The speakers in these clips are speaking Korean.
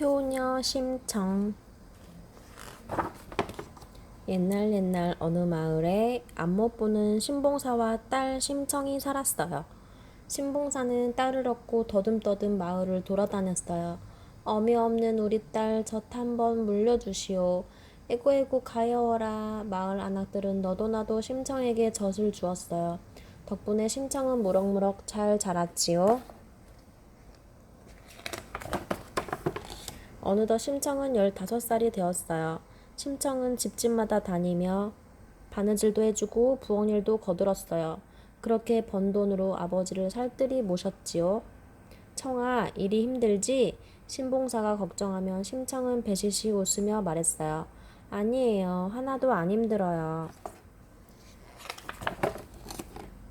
효녀 심청 옛날 옛날 어느 마을에 안못 보는 신봉사와 딸 심청이 살았어요. 신봉사는 딸을 얻고 더듬더듬 마을을 돌아다녔어요. 어미 없는 우리 딸 젖 한번 물려주시오. 에고에고 가여워라. 마을 아낙들은 너도 나도 심청에게 젖을 주었어요. 덕분에 심청은 무럭무럭 잘 자랐지요. 어느덧 심청은 15살이 되었어요. 심청은 집집마다 다니며 바느질도 해주고 부엌일도 거들었어요. 그렇게 번 돈으로 아버지를 살뜰히 모셨지요. 청아, 일이 힘들지? 신봉사가 걱정하면 심청은 배시시 웃으며 말했어요. 아니에요. 하나도 안 힘들어요.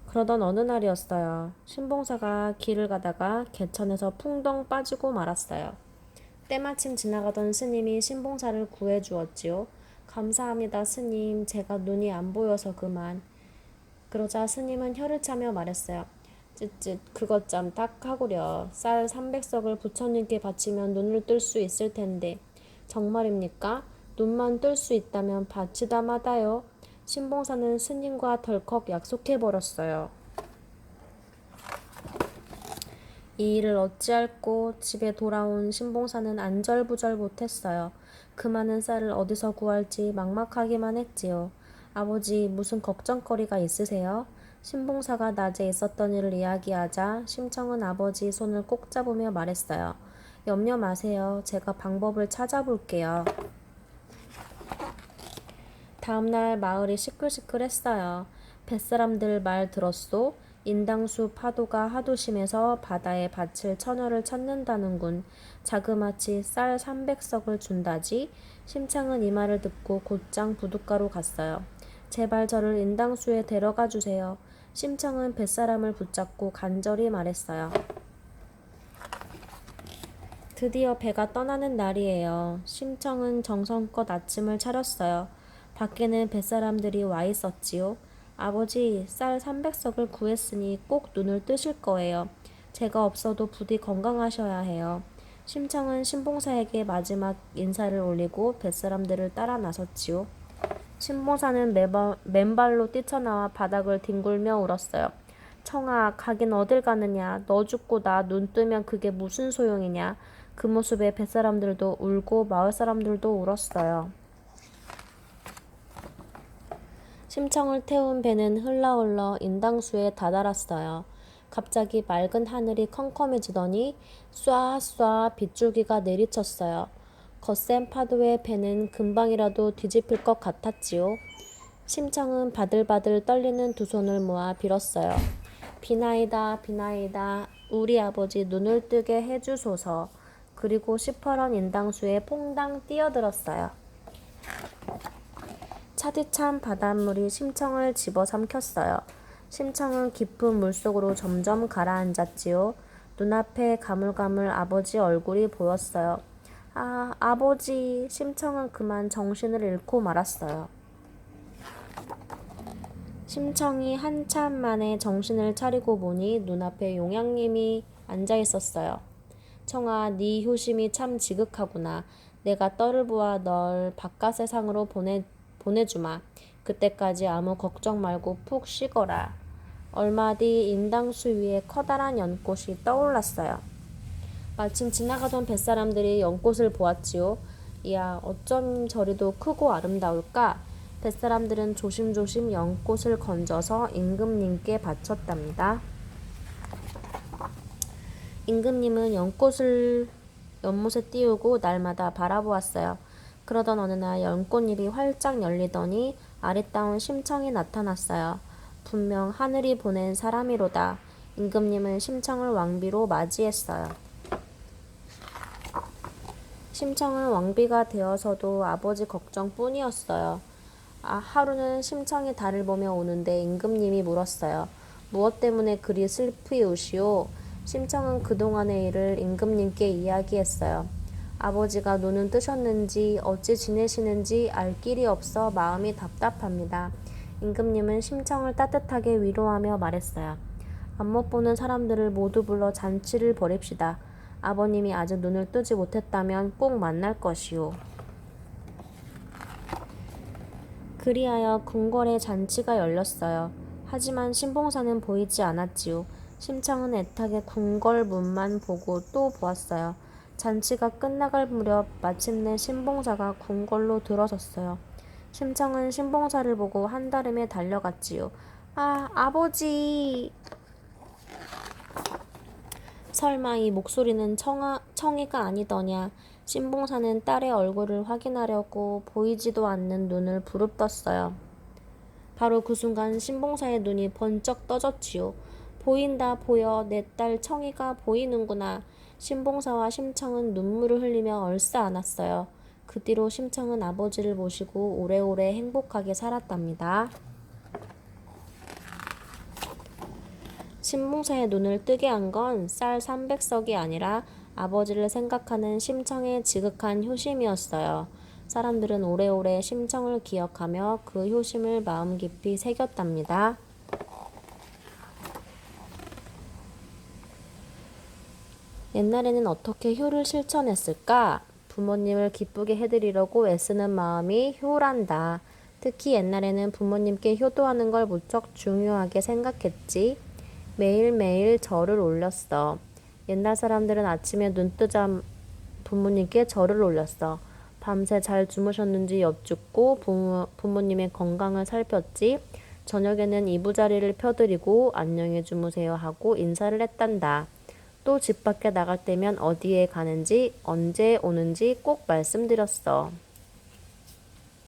그러던 어느 날이었어요. 신봉사가 길을 가다가 개천에서 풍덩 빠지고 말았어요. 때마침 지나가던 스님이 신봉사를 구해 주었지요. 감사합니다, 스님. 제가 눈이 안 보여서 그만. 그러자 스님은 혀를 차며 말했어요. 쯧쯧, 그것 참 딱 하구려. 쌀 300석을 부처님께 바치면 눈을 뜰 수 있을 텐데. 정말입니까? 눈만 뜰 수 있다면 바치다 마다요. 신봉사는 스님과 덜컥 약속해버렸어요. 이 일을 어찌할꼬 집에 돌아온 신봉사는 안절부절 못했어요. 그 많은 쌀을 어디서 구할지 막막하기만 했지요. 아버지 무슨 걱정거리가 있으세요? 신봉사가 낮에 있었던 일을 이야기하자 심청은 아버지 손을 꼭 잡으며 말했어요. 염려 마세요. 제가 방법을 찾아볼게요. 다음날 마을이 시끌시끌했어요. 뱃사람들 말 들었소? 인당수 파도가 하도 심해서 바다에 밭을 처녀를 찾는다는군. 자그마치 쌀 300석을 준다지. 심창은 이 말을 듣고 곧장 부둣가로 갔어요. 제발 저를 인당수에 데려가 주세요. 심청은 뱃사람을 붙잡고 간절히 말했어요. 드디어 배가 떠나는 날이에요. 심청은 정성껏 아침을 차렸어요. 밖에는 뱃사람들이 와 있었지요. 아버지, 쌀 300석을 구했으니 꼭 눈을 뜨실 거예요. 제가 없어도 부디 건강하셔야 해요. 심청은 신봉사에게 마지막 인사를 올리고 뱃사람들을 따라 나섰지요. 신봉사는 매바, 맨발로 뛰쳐나와 바닥을 뒹굴며 울었어요. 청아, 가긴 어딜 가느냐. 너 죽고 나 눈 뜨면 그게 무슨 소용이냐. 그 모습에 뱃사람들도 울고 마을 사람들도 울었어요. 심청을 태운 배는 흘러흘러 인당수에 다다랐어요. 갑자기 맑은 하늘이 컴컴해지더니 쏴쏴 빗줄기가 내리쳤어요. 거센 파도에 배는 금방이라도 뒤집힐 것 같았지요. 심청은 바들바들 떨리는 두 손을 모아 빌었어요. 비나이다, 비나이다, 우리 아버지 눈을 뜨게 해주소서. 그리고 시퍼런 인당수에 퐁당 뛰어들었어요. 차디찬 바닷물이 심청을 집어삼켰어요. 심청은 깊은 물속으로 점점 가라앉았지요. 눈앞에 가물가물 아버지 얼굴이 보였어요. 아, 아버지. 심청은 그만 정신을 잃고 말았어요. 심청이 한참 만에 정신을 차리고 보니 눈앞에 용양님이 앉아 있었어요. 청아, 네 효심이 참 지극하구나. 내가 떡을 부어 널 바깥 세상으로 보내 보내주마. 그때까지 아무 걱정 말고 푹 쉬거라. 얼마 뒤 인당수 위에 커다란 연꽃이 떠올랐어요. 마침 지나가던 뱃사람들이 연꽃을 보았지요. 이야, 어쩜 저리도 크고 아름다울까? 뱃사람들은 조심조심 연꽃을 건져서 임금님께 바쳤답니다. 임금님은 연꽃을 연못에 띄우고 날마다 바라보았어요. 그러던 어느 날 연꽃잎이 활짝 열리더니 아리따운 심청이 나타났어요. 분명 하늘이 보낸 사람이로다. 임금님은 심청을 왕비로 맞이했어요. 심청은 왕비가 되어서도 아버지 걱정뿐이었어요. 아, 하루는 심청이 달을 보며 오는데 임금님이 물었어요. 무엇 때문에 그리 슬프이오시오? 심청은 그동안의 일을 임금님께 이야기했어요. 아버지가 눈은 뜨셨는지 어찌 지내시는지 알 길이 없어 마음이 답답합니다. 임금님은 심청을 따뜻하게 위로하며 말했어요. 안 못 보는 사람들을 모두 불러 잔치를 벌입시다. 아버님이 아직 눈을 뜨지 못했다면 꼭 만날 것이오. 그리하여 궁궐의 잔치가 열렸어요. 하지만 신봉사는 보이지 않았지요. 심청은 애타게 궁궐 문만 보고 또 보았어요. 잔치가 끝나갈 무렵 마침내 신봉사가 궁궐로 들어섰어요. 심청은 신봉사를 보고 한달음에 달려갔지요. 아, 아버지! 설마 이 목소리는 청아, 청이가 아니더냐. 신봉사는 딸의 얼굴을 확인하려고 보이지도 않는 눈을 부릅떴어요. 바로 그 순간 신봉사의 눈이 번쩍 떠졌지요. 보인다 보여 내 딸 청이가 보이는구나. 신봉사와 심청은 눈물을 흘리며 얼싸 안았어요. 그 뒤로 심청은 아버지를 모시고 오래오래 행복하게 살았답니다. 신봉사의 눈을 뜨게 한 건 쌀 300석이 아니라 아버지를 생각하는 심청의 지극한 효심이었어요. 사람들은 오래오래 심청을 기억하며 그 효심을 마음 깊이 새겼답니다. 옛날에는 어떻게 효를 실천했을까? 부모님을 기쁘게 해드리려고 애쓰는 마음이 효란다. 특히 옛날에는 부모님께 효도하는 걸 무척 중요하게 생각했지. 매일매일 절을 올렸어. 옛날 사람들은 아침에 눈 뜨자 부모님께 절을 올렸어. 밤새 잘 주무셨는지 엽죽고 부모, 부모님의 건강을 살폈지. 저녁에는 이부자리를 펴드리고 안녕히 주무세요 하고 인사를 했단다. 또 집 밖에 나갈 때면 어디에 가는지 언제 오는지 꼭 말씀드렸어.